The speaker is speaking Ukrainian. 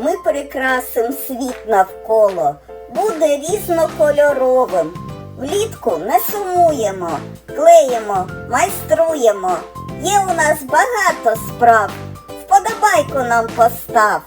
ми прикрасим світ навколо, буде різнокольоровим. Влітку не сумуємо, клеїмо, майструємо. Є у нас багато справ. Вподобайку нам постав.